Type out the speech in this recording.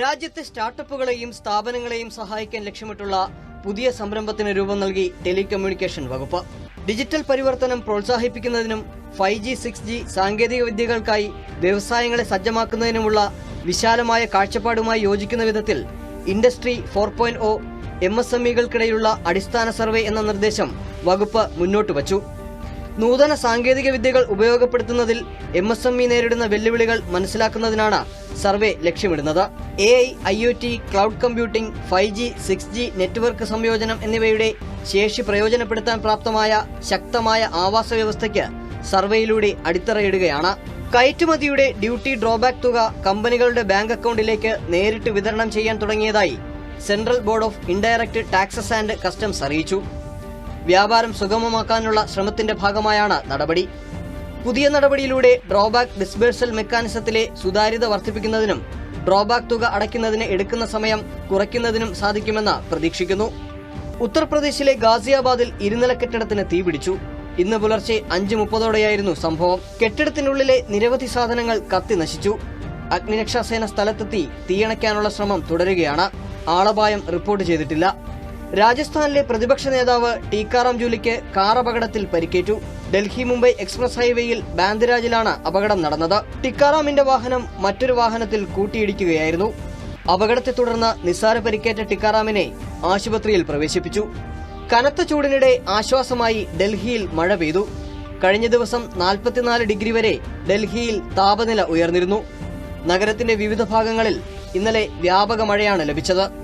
രാജ്യത്തെ സ്റ്റാർട്ടപ്പുകളെയും സ്ഥാപനങ്ങളെയും സഹായിക്കാൻ ലക്ഷ്യമിട്ടുള്ള പുതിയ സംരംഭത്തിന് രൂപം നൽകി ടെലികമ്മ്യൂണിക്കേഷൻ വകുപ്പ്. ഡിജിറ്റൽ പരിവർത്തനം പ്രോത്സാഹിപ്പിക്കുന്നതിനും ഫൈവ് ജി സിക്സ് ജി സാങ്കേതിക വിദ്യകൾക്കായി വ്യവസായങ്ങളെ സജ്ജമാക്കുന്നതിനുമുള്ള വിശാലമായ കാഴ്ചപ്പാടുമായി യോജിക്കുന്ന വിധത്തിൽ industry four point O M S M ഇകൾക്കിടയിലുള്ള അടിസ്ഥാന സർവേ എന്ന നിർദ്ദേശം വകുപ്പ് മുന്നോട്ട് വച്ചു. നൂതന സാങ്കേതിക വിദ്യകൾ ഉപയോഗപ്പെടുത്തുന്നതിൽ എം എസ് എം ഇ നേരിടുന്ന വെല്ലുവിളികൾ മനസ്സിലാക്കുന്നതിനാണ് സർവേ ലക്ഷ്യമിടുന്നത്. A I I O T cloud computing five G six G network സംയോജനം എന്നിവയുടെ ശേഷി പ്രയോജനപ്പെടുത്താൻ പ്രാപ്തമായ ശക്തമായ ആവാസ വ്യവസ്ഥയ്ക്ക് സർവേയിലൂടെ അടിത്തറയിടുകയാണ്. കയറ്റുമതിയുടെ ഡ്യൂട്ടി ഡ്രോബാക്ക് തുക കമ്പനികളുടെ ബാങ്ക് അക്കൗണ്ടിലേക്ക് നേരിട്ട് വിതരണം ചെയ്യാൻ തുടങ്ങിയതായി Central Board of Indirect Taxes and Customs അറിയിച്ചു. വ്യാപാരം സുഗമമാക്കാനുള്ള ശ്രമത്തിന്റെ ഭാഗമായാണ് നടപടി. പുതിയ നടപടിയിലൂടെ ഡ്രോബാക്ക് ഡിസ്ബേഴ്സൽ മെക്കാനിസത്തിലെ സുതാര്യത വർദ്ധിപ്പിക്കുന്നതിനും ഡ്രോബാക്ക് തുക അടയ്ക്കുന്നതിന് എടുക്കുന്ന സമയം കുറയ്ക്കുന്നതിനും സാധിക്കുമെന്ന് പ്രതീക്ഷിക്കുന്നു. ഉത്തർപ്രദേശിലെ ഗാസിയാബാദിൽ ഇരുനില കെട്ടിടത്തിന് തീപിടിച്ചു ഇന്ന് പുലർച്ചെ അഞ്ച് മുപ്പതോടെയായിരുന്നു സംഭവം. കെട്ടിടത്തിനുള്ളിലെ നിരവധി സാധനങ്ങൾ കത്തി നശിച്ചു. അഗ്നിരക്ഷാസേന സ്ഥലത്തെത്തി തീയണയ്ക്കാനുള്ള ശ്രമം തുടരുകയാണ്. ആളപായം റിപ്പോർട്ട് ചെയ്തിട്ടില്ല. രാജസ്ഥാനിലെ പ്രതിപക്ഷ നേതാവ് ടീക്കാറാം ജൂലിക്ക് കാർ അപകടത്തിൽ പരിക്കേറ്റു. ഡൽഹി മുംബൈ എക്സ്പ്രസ് ഹൈവേയിൽ ബാന്ദിരാജിലാണ് അപകടം നടന്നത്. ടിക്കാറാമിന്റെ വാഹനം മറ്റൊരു വാഹനത്തിൽ കൂട്ടിയിടിക്കുകയായിരുന്നു. അപകടത്തെ തുടർന്ന് നിസ്സാര പരിക്കേറ്റ ടിക്കാറാമിനെ ആശുപത്രിയിൽ പ്രവേശിപ്പിച്ചു. കനത്ത ചൂടിനിടെ ആശ്വാസമായി ഡൽഹിയിൽ മഴ പെയ്തു. കഴിഞ്ഞ ദിവസം നാൽപ്പത്തിനാല് ഡിഗ്രി വരെ ഡൽഹിയിൽ താപനില ഉയർന്നിരുന്നു. നഗരത്തിന്റെ വിവിധ ഭാഗങ്ങളിൽ ഇന്നലെ വ്യാപക മഴയാണ് ലഭിച്ചത്.